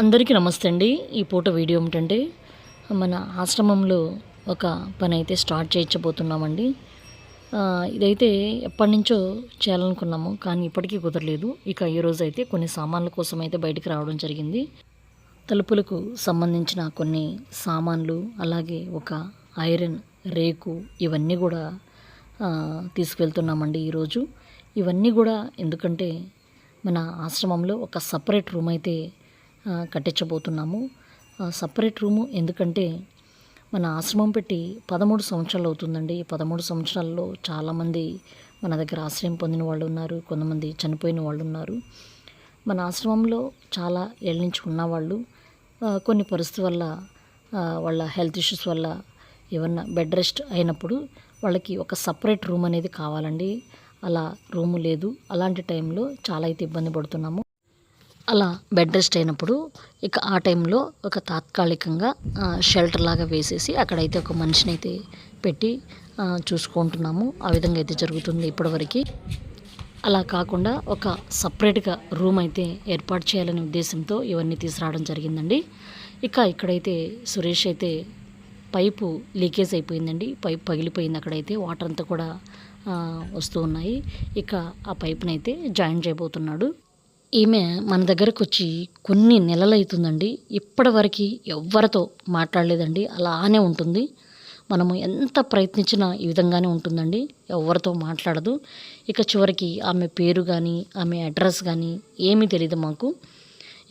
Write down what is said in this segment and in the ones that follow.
అందరికీ నమస్తే అండి. ఈ పూట వీడియో ఏమిటంటే మన ఆశ్రమంలో ఒక పని అయితే స్టార్ట్ చేయించబోతున్నామండి ఇదైతే ఎప్పటి నుంచో చేయాలనుకున్నాము కానీ ఇప్పటికీ కుదరలేదు. ఇక ఈరోజు అయితే కొన్ని సామాన్ల కోసం అయితే బయటికి రావడం జరిగింది. తలుపులకు సంబంధించిన కొన్ని సామాన్లు అలాగే ఒక ఐరన్ రేకు ఇవన్నీ కూడా తీసుకువెళ్తున్నామండి ఈరోజు ఇవన్నీ కూడా ఎందుకంటే మన ఆశ్రమంలో ఒక సపరేట్ రూమ్ అయితే కట్టించబోతున్నాము. సపరేట్ రూము ఎందుకంటే మన ఆశ్రమం పెట్టి పదమూడు సంవత్సరాలు అవుతుందండి. ఈ పదమూడు సంవత్సరాల్లో చాలామంది మన దగ్గర ఆశ్రయం పొందిన వాళ్ళు ఉన్నారు కొంతమంది చనిపోయిన వాళ్ళు ఉన్నారు. మన ఆశ్రమంలో చాలా ఏళ్ళ నుంచి ఉన్నవాళ్ళు కొన్ని పరిస్థితుల వల్ల వాళ్ళ హెల్త్ ఇష్యూస్ వల్ల ఏమన్నా బెడ్ రెస్ట్ అయినప్పుడు వాళ్ళకి ఒక సపరేట్ రూమ్ అనేది కావాలండి. అలా రూము లేదు. అలాంటి టైంలో చాలా అయితే ఇబ్బంది పడుతున్నాము. అలా బెడ్ రెస్ట్ అయినప్పుడు ఇక ఆ టైంలో ఒక తాత్కాలికంగా షెల్టర్ లాగా వేసేసి అక్కడైతే ఒక మనిషిని అయితే పెట్టి చూసుకుంటున్నాము. ఆ విధంగా అయితే జరుగుతుంది ఇప్పటివరకు. అలా కాకుండా ఒక సపరేట్గా రూమ్ అయితే ఏర్పాటు చేయాలనే ఉద్దేశంతో ఇవన్నీ తీసుకురావడం జరిగిందండి. ఇక ఇక్కడైతే సురేష్ అయితే పైపు లీకేజ్ అయిపోయిందండి. పైపు పగిలిపోయింది అక్కడైతే. వాటర్ అంతా కూడా వస్తూ ఉన్నాయి. ఇక ఆ పైప్ని అయితే జాయిన్ చేయబోతున్నాడు. ఈమె మన దగ్గరకు వచ్చి కొన్ని నెలలు అవుతుందండి ఇప్పటివరకు ఎవ్వరితో మాట్లాడలేదండి. అలానే ఉంటుంది. మనము ఎంత ప్రయత్నించినా ఈ విధంగానే ఉంటుందండి. ఎవరితో మాట్లాడదు. ఇక చివరికి ఆమె పేరు కానీ ఆమె అడ్రస్ కానీ ఏమీ తెలియదు మాకు.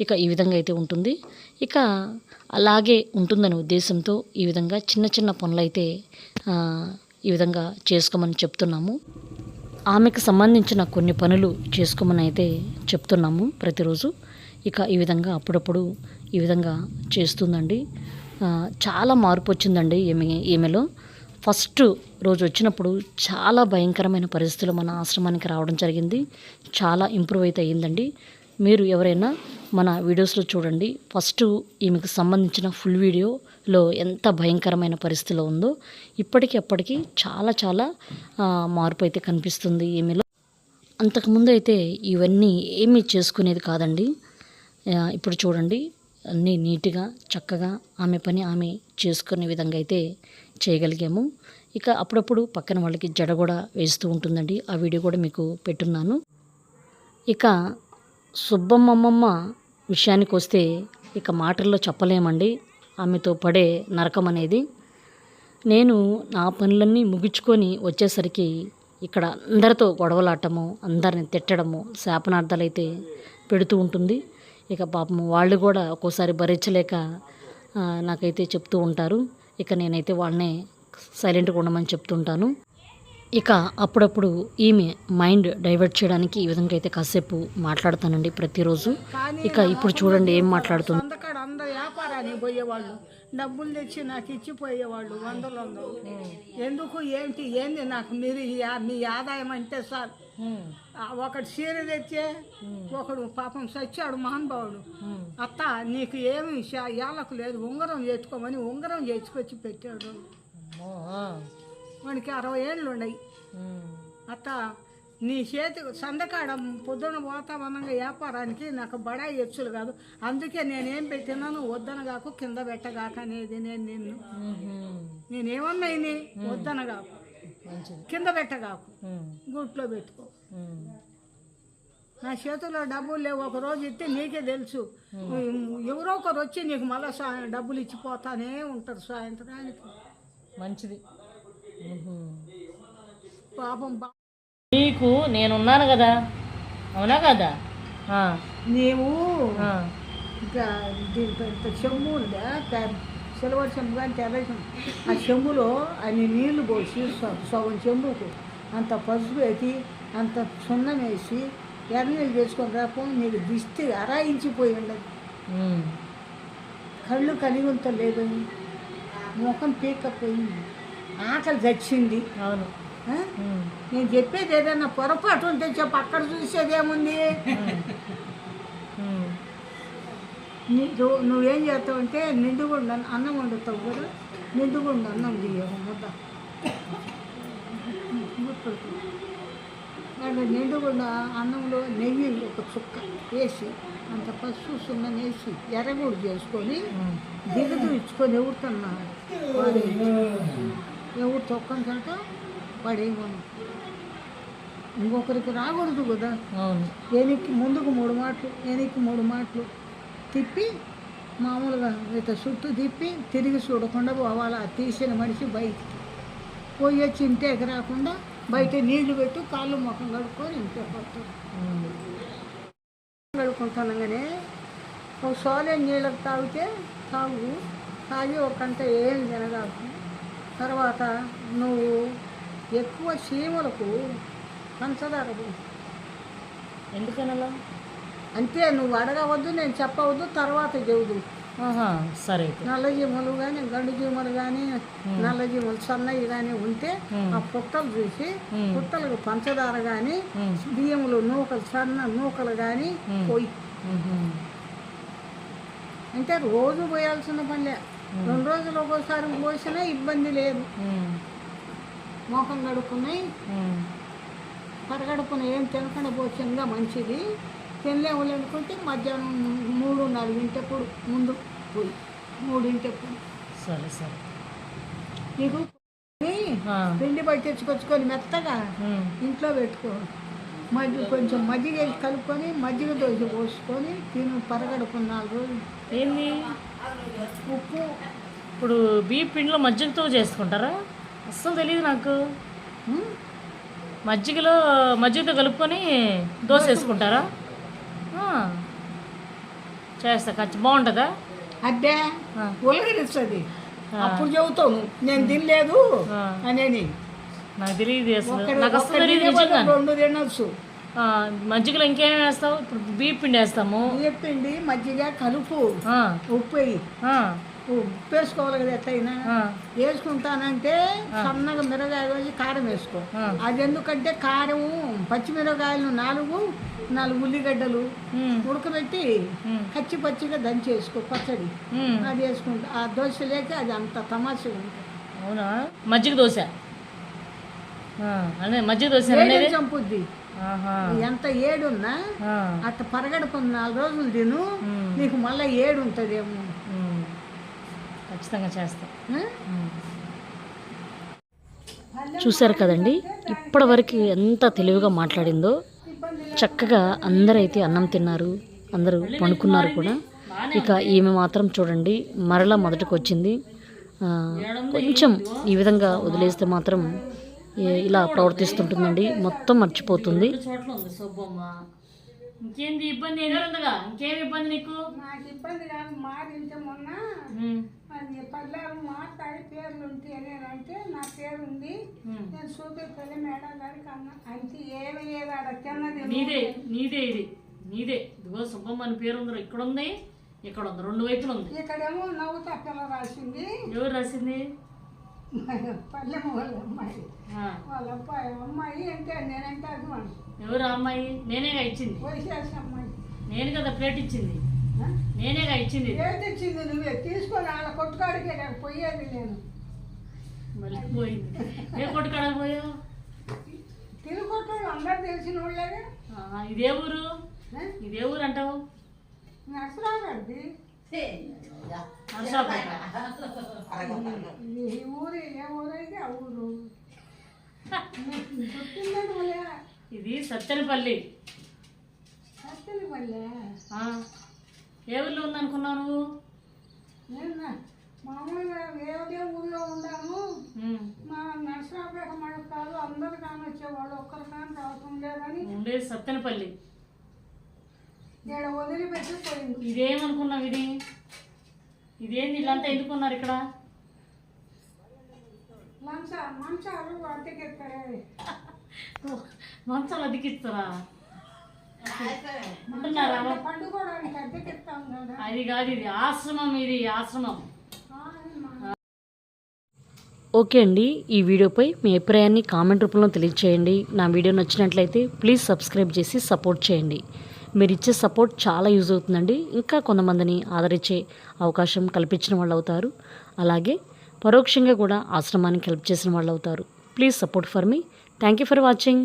ఇక ఈ విధంగా అయితే ఉంటుంది. ఇక అలాగే ఉంటుందనే ఉద్దేశంతో ఈ విధంగా చిన్న చిన్న పనులైతే ఈ విధంగా చేసుకోమని చెప్తున్నాము. ఆమెకు సంబంధించిన కొన్ని పనులు చేసుకోమని అయితే చెప్తున్నాము ప్రతిరోజు. ఇక ఈ విధంగా అప్పుడప్పుడు ఈ విధంగా చేస్తుందండి. చాలా మార్పు వచ్చిందండి ఈమె ఈమెలో. ఫస్ట్ రోజు వచ్చినప్పుడు చాలా భయంకరమైన పరిస్థితులు మన ఆశ్రమానికి రావడం జరిగింది. చాలా ఇంప్రూవ్ అయితే అయ్యిందండి. మీరు ఎవరైనా మన వీడియోస్లో చూడండి. ఫస్ట్ ఈమెకు సంబంధించిన ఫుల్ వీడియోలో ఎంత భయంకరమైన పరిస్థితిలో ఉందో ఇప్పటికి అప్పటికి చాలా చాలా మార్పు అయితే కనిపిస్తుంది ఈమెలో. అంతకుముందు అయితే ఇవన్నీ ఏమీ చేసుకునేది కాదండి. ఇప్పుడు చూడండి. అన్నీ నీట్గా చక్కగా ఆమె పని ఆమె చేసుకునే విధంగా అయితే చేయగలిగాము. ఇక అప్పుడప్పుడు పక్కన వాళ్ళకి జడ కూడా వేస్తూ ఉంటుందండి. ఆ వీడియో కూడా మీకు పెట్టున్నాను. ఇక సుబ్బమ్మమ్మ విషయానికి వస్తే ఇక మాటల్లో చెప్పలేమండి. ఆమెతో పడే నరకం అనేది నేను నా పనులన్నీ ముగించుకొని వచ్చేసరికి ఇక్కడ అందరితో గొడవలాటము అందరిని తిట్టడము శాపనార్థాలు అయితే పెడుతూ ఉంటుంది. ఇక పాపం వాళ్ళు కూడా ఒక్కోసారి భరించలేక నాకైతే చెప్తూ ఉంటారు. ఇక నేనైతే వాళ్ళనే సైలెంట్గా ఉండమని చెప్తుంటాను ఇక అప్పుడప్పుడు ఈమె మైండ్ డైవర్ట్ చేయడానికి ఈ విధంగా అయితే కాసేపు మాట్లాడతానండి ప్రతిరోజు. ఇక ఇప్పుడు చూడండి ఏం మాట్లాడుతుంది. అందకాడ అందరు వ్యాపారానికి పోయేవాళ్ళు డబ్బులు తెచ్చి నాకు ఇచ్చిపోయేవాళ్ళు వందలు వందలు ఎందుకు ఏంటి ఏంది నాకు మీరు మీ ఆదాయం అంటే సార్? ఆ, ఒకడు చీర తెచ్చే ఒకడు పాపం సచ్చాడు మహానుభావుడు. అత్త నీకు ఏమి ఏళ్ళకు లేదు ఉంగరం చేర్చుకోమని ఉంగరం చేర్చుకొచ్చి పెట్టాడు. వాడికి అరవై ఏళ్ళు ఉన్నాయి అత్త నీ చేతి సందకాడ పొద్దున పోతామనంగా వ్యాపారానికి నాకు బడాయి ఎచ్చులు కాదు. అందుకే నేనేం పెట్టినాను వద్దనగాకు కింద పెట్టగాక అనేది నేను నిన్ను. నేనేమన్నా ఇని వద్దనగాకు. కింద పెట్టగాకు. గుట్లో పెట్టుకో. నా చేతిలో డబ్బులు లేవు ఒక రోజు ఇస్తే నీకే తెలుసు. ఎవరో ఒకరు వచ్చి నీకు మళ్ళీ డబ్బులు ఇచ్చిపోతానే ఉంటారు సాయంత్రానికి. మంచిది. పాపం నీకు నేనున్నాను కదా? అవునా కదా? నీవు చెమ్ము సిల్వర్ చెంబు కానీ తెల్ల చెంబు. ఆ చెంబులో అన్ని నీళ్ళు పోసి సగం చెంబుకు అంత పసుపు వేసి అంత సున్నం వేసి ఎర్రనీళ్ళు చేసుకొని రాపో నీకు దిష్టి అరాయించిపోయి ఉండదు కళ్ళు కనిగుంతలేదు ముఖం పీక్కపోయింది. ఆకలి చచ్చింది. అవును. నేను చెప్పేది ఏదైనా పొరపాటు ఉంటే చెప్పు అక్కడ చూసేదేముంది నీకు నువ్వేం చేస్తావు అంటే నిండుగుండ అన్నం వండుతావు కదా నిండుగుండ అన్నం తీయవు ముద్ద. అండ్ నిండుగుండా అన్నంలో నెయ్యి ఒక చుక్క వేసి అంత పసుపు సున్నం వేసి ఎర్రగూడు చేసుకొని దిగుతూ ఇచ్చుకొని ఎవరుతున్నా వాడు ఎవరు తొక్కని వాడు ఏమను ఇంకొకరికి రాకూడదు కదా. అవును. ఏనికి ముందుకు మూడు మాటలు ఏనికి మూడు మాటలు తిప్పి మామూలుగా ఇట్లా చుట్టూ తిప్పి తిరిగి చూడకుండా పోవాలి. ఆ తీసిన మనిషి బయటికి. పోయి వచ్చి ఇంటికి రాకుండా బయట నీళ్ళు పెట్టు కాళ్ళు ముఖం కడుక్కొని ఇంటికి ఉమ్. కడుక్కుంటానగానే ఒక సోలే నీళ్ళకి తాగితే తాగు. తాగి ఒక గంట ఏం తినగాకు తర్వాత నువ్వు ఎక్కువ చీమలకు పంచదార పోయి. ఎందుకని అలా అంతే నువ్వు అడగవద్దు నేను చెప్పవద్దు తర్వాత చెబుదు సరే నల్ల జీమలు కానీ గండు జీమలు కానీ నల్ల జీమలు సన్నవి కానీ ఉంటే ఆ పుట్టలు చూసి. పుట్టలకు పంచదార కానీ. బియ్యములు నూకలు సన్న నూకలు కానీ పోయి. అంటే రోజు పోయాల్సిన పనిలే రెండు రోజులు ఒక్కోసారి పోసినా ఇబ్బంది లేదు. మోకం కడుక్కున్నాయి ఉమ్. పరగడుపున ఏం తినకుండా పోసిందా మంచిది తినలేము అనుకుంటే మధ్యాహ్నం మూడు నాలుగింటప్పుడు ముందు పోయి మూడింటప్పుడు సరే సరే నీకు. పిండి పట్టి తెచ్చుకొచ్చుకొని మెత్తగా. ఇంట్లో పెట్టుకో మజ్జిగ కొంచెం మజ్జిగ వేసి కలుపుకొని మజ్జిగ దోశ పోసుకొని తిను పరగడుకున్న నాలుగు రోజులు. ఏంది? ఉప్పు. ఇప్పుడు బియ్య పిండిలో మజ్జిగతో చేసుకుంటారా? అస్సలు తెలియదు నాకు. ఉమ్, మజ్జిగలో మజ్జిగతో కలుపుకొని దోశ వేసుకుంటారా? ఆ. చేస్తా ఖర్చు బాగుంటుందా? అద్దే ఆ. ఉలగరిస్తుంది అప్పుడు చెబుతావు నేను తినలేదు ఆ. అనేది నాకు తెలియదు అసలు. ఒక్కడు- నాకు అసలు ఒక్క తెలియదు తినే నిజంగా బదులు రెండు తినొచ్చు. ఆ, మజ్జిగలో ఇంకేం వేస్తావు? ఇప్పుడు బియ్య పిండి వేస్తాము. పిండి మజ్జిగ కలుపు ఉప్పు వేయి. ఉప్పు వేసుకోవాలి కదా ఎట్లయినా. వేసుకుంటానంటే సన్నగా మిరగాయలు వేసి కారం వేసుకో. అది ఎందుకంటే కారము పచ్చిమిరకాయలు నాలుగు నాలుగు ఉల్లిగడ్డలు ఉడకబెట్టి పచ్చి పచ్చిగా దంచి వేసుకో పచ్చడి. అది వేసుకుంటా. ఆ దోశ లేక అది అంత తమాషగా ఉంటుంది. అవునా? మజ్జిగ దోశ? అదే మజ్జిగ దోశ అనేది ఏడు చంపుద్ది. ఆహా. ఎంత ఏడున్నా అట్ట పరగడుకున్న నాలుగు రోజులు తిను. నీకు మళ్ళీ ఏడు ఉంటుందేమో. ఖచ్చితంగా చేస్తా. చూశారు కదండి ఇప్పటివరకు ఎంత తెలివిగా మాట్లాడిందో చక్కగా అందరైతే అన్నం తిన్నారు అందరూ పడుకున్నారు కూడా. ఇక ఈమె మాత్రం చూడండి మరలా మొదటికి వచ్చింది కొంచెం ఈ విధంగా వదిలేస్తే మాత్రం ఇలా ప్రవర్తిస్తుంటుందండి. మొత్తం మర్చిపోతుంది. చోట్ల ఉంది సొబ్బమ్మ ఇంకేంది ఇబ్బంది ఉందిగా ఇంకేం ఇబ్బంది నీకు? నాకు ఇబ్బంది కాదు. మారింటే మొన్న అది పల్లెలు మాట్లాడి పేర్లు ఉంటాయి అంటే నా పేరు ఉంది నేను చూపెట్టాలి మేడం గారికి అన్న. అంతే ఏమి లేదు ఆడ తిన్నది నీదే నీదే ఇది. నీదే. ఇదిగో సుబ్బమ్మ అని పేరు ఉంది. ఇక్కడ ఉంది. ఇక్కడ ఉంది. రెండు వైపులు ఉంది. ఇక్కడేమో నవ్వుతా పిల్ల రాసింది. ఎవరు రాసింది? పల్లెం వాళ్ళ అమ్మాయి. వాళ్ళ అబ్బాయి అమ్మాయి అంటే నేనంటే అభిమానం ఎవరు అమ్మాయి? నేనేగా ఇచ్చింది. వయసేసి అమ్మాయి. నేను కదా ప్లేట్ ఇచ్చింది? నేనేగా ఇచ్చింది? ఏం తెచ్చింది నువ్వే. తీసుకొని వాళ్ళ కొట్టుకాడికే నాకు పోయేది నేను. మళ్ళీ పోయింది. ఏ కొట్టుకాడ పోయావు? తిరుగుకొట్టు అందరు తెలిసిన వాళ్ళేగా. ఇదే ఊరు? ఇదే ఊరు అంటావు నరసరావు గారిది. ఈ ఊరు ఏ ఊరైతే ఆ ఊరు. ఇది సత్తెనపల్లి ఆ, ఏ ఊర్లో ఉందనుకున్నావు నువ్వు? మామూలుగా వేరే ఊళ్ళో ఉన్నాను ఉమ్, మా నరసరావుపేట మనకు కాదు అందరు కాని వచ్చేవాళ్ళు ఒక్కరు కానీ రాకుండేదని ఉండేది సత్తెనపల్లి ఇదేమనుకున్నావు ఇది? ఇదేంది వీళ్ళంతా ఎందుకున్నారు ఇక్కడ? మంచాలు ఉంటున్నారా? కదా. అది కాదు ఇది ఆశ్రమం ఇది ఆశ్రమం. ఓకే అండి ఈ వీడియోపై మీ అభిప్రాయాన్ని కామెంట్ రూపంలో తెలియచేయండి. నా వీడియో నచ్చినట్లయితే ప్లీజ్ సబ్స్క్రైబ్ చేసి సపోర్ట్ చేయండి. మీరు ఇచ్చే సపోర్ట్ చాలా యూజ్ అవుతుందండి. ఇంకా కొంతమందిని ఆదరించే అవకాశం కల్పించిన వాళ్ళు అవుతారు. అలాగే పరోక్షంగా కూడా ఆశ్రమానికి హెల్ప్ చేసిన వాళ్ళు అవుతారు. Please support for me. Thank you for watching.